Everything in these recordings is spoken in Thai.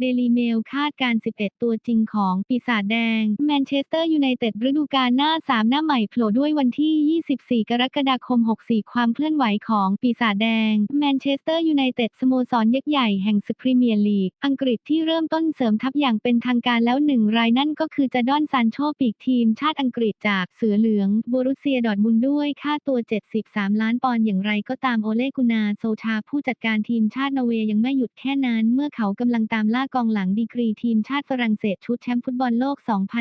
เดลีเมลคาดการ 11 ตัวจริงของปีศาจแดง แมนเชสเตอร์ยูไนเต็ดฤดูกาลหน้า 3 หน้าใหม่โผล่ด้วยวันที่ 24 กรกฎาคม 64 ความเคลื่อนไหวของปีศาจแดง แมนเชสเตอร์ยูไนเต็ดสโมสรยักษ์ใหญ่แห่งสพรีเมียร์ลีก อังกฤษที่เริ่มต้นเสริมทัพอย่างเป็นทางการแล้วหนึ่งรายนั่นก็คือจาดอนซานโชปีกทีมชาติอังกฤษจากเสือเหลืองโบรุสเซียดอร์ทมุนด์ด้วยค่าตัว 73 ล้านปอนด์อย่างไรก็ตามโอเลกุนาโซชาผู้จัดการทีมชาตินอร์เวย์ยังไม่หยุดแค่นั้นเมื่อเขากำลังตามล่ากองหลังดีกรีทีมชาติฝรั่งเศสชุดแชมป์ฟุตบอลโลก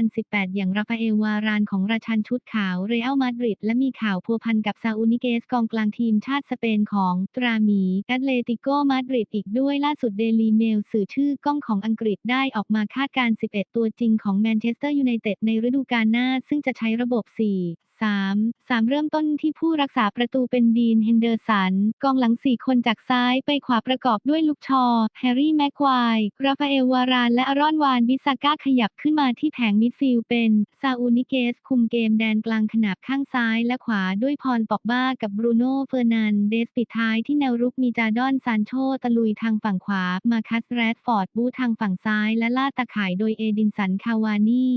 2018 อย่างราฟาเอลวารานของราชันชุดขาวเรอัลมาดริดและมีข่าวพัวพันกับซาอูนิเกสกองกลางทีมชาติสเปนของตราหมีแอตเลติโกมาดริดอีกด้วยล่าสุดเดลีเมลสื่อชื่อกล้องของอังกฤษได้ออกมาคาดการ 11 ตัวจริงของแมนเชสเตอร์ยูไนเต็ดในฤดูกาลหน้า ซึ่งจะใช้ระบบ 4 3 3 เริ่มต้นที่ผู้รักษาประตูเป็นดีนเฮนเดอร์สัน กองหลัง 4 คนจากซ้ายไปขวาประกอบด้วยลุกชอ แฮร์รี่แม็กควาย ราฟาเอลวาราน และอารอนวานบิซาก้าขยับขึ้นมาที่แผงมิดฟิลด์เป็น ซาอูนิเกส คุมเกมแดนกลางขนาบข้างซ้ายและขวาด้วยพรปอกบ้ากับบรูโน่เฟอร์นันเดสปิดท้ายที่แนวรุกมีจาดอนซานโชตะลุยทางฝั่งขวา มาคัสแรดฟอร์ดบูทางฝั่งซ้ายและล่าตะข่ายโดยเอดินสันคาวานี